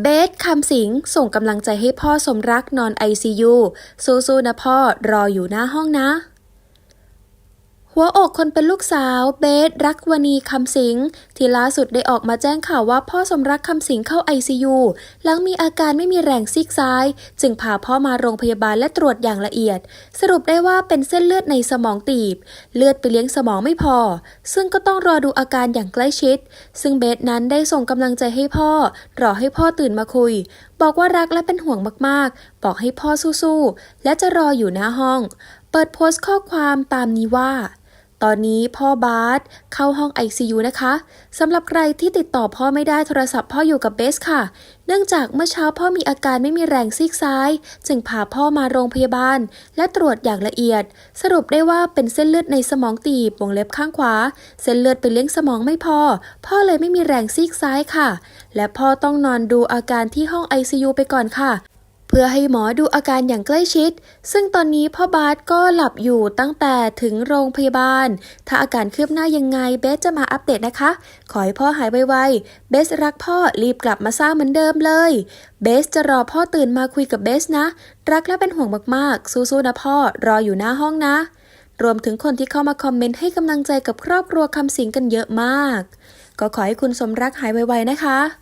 เบสคำสิงส่งกำลังใจให้พ่อสมรักนอนไอซียูสู้ๆนะพ่อรออยู่หน้าห้องนะ หัวอกคนเป็นลูกสาวเบสรักวณีคำสิงที่ล่าสุดได้ออกมาแจ้งข่าวว่าพ่อสมรักคำสิงเข้า ICU หลังมีอาการไม่มีแรงซีกซ้าย จึงพาพ่อมาโรงพยาบาลและตรวจอย่างละเอียด สรุปได้ว่าเป็นเส้นเลือดในสมองตีบ เลือดไปเลี้ยงสมองไม่พอ ซึ่งก็ต้องรอดูอาการอย่างใกล้ชิด ซึ่งเบสนั้นได้ส่งกำลังใจให้พ่อ รอให้พ่อตื่นมาคุย บอกว่ารักและเป็นห่วงมากๆ บอกให้พ่อสู้ๆและจะรออยู่หน้าห้อง เปิดโพสต์ข้อความตามนี้ว่า ตอนนี้พ่อบาสเข้าห้อง ICU นะคะสำหรับใครที่ติดต่อพ่อไม่ได้โทรศัพท์พ่ออยู่กับเบสค่ะ เนื่องจากเมื่อเช้าพ่อมีอาการไม่มีแรงซีกซ้าย จึงพาพ่อมาโรงพยาบาล และตรวจอย่างละเอียด สรุปได้ว่าเป็นเส้นเลือดในสมองตีบวงเล็บข้างขวา เส้นเลือดไปเลี้ยงสมองไม่พอ พ่อเลยไม่มีแรงซีกซ้ายค่ะ และพ่อต้องนอนดูอาการที่ห้อง ICU ไปก่อนค่ะ พื่อให้หมอดูอาการอย่างใกล้ชิด ซึ่งตอนนี้พ่อบาสก็หลับอยู่ตั้งแต่ถึงโรงพยาบาล ถ้าอาการคืบหน้ายังไงเบสจะมาอัปเดตนะคะ ขอให้พ่อหายไวๆ เบสรักพ่อรีบกลับมาสร้างเหมือนเดิมเลย เบสจะรอพ่อตื่นมาคุยกับเบสนะ รักและเป็นห่วงมากๆ สู้ๆนะพ่อรออยู่หน้าห้องนะ รวมถึงคนที่เข้ามาคอมเมนต์ให้กำลังใจกับครอบครัวคำสิงกันเยอะมาก ก็ขอให้คุณสมรักหายไวๆนะคะ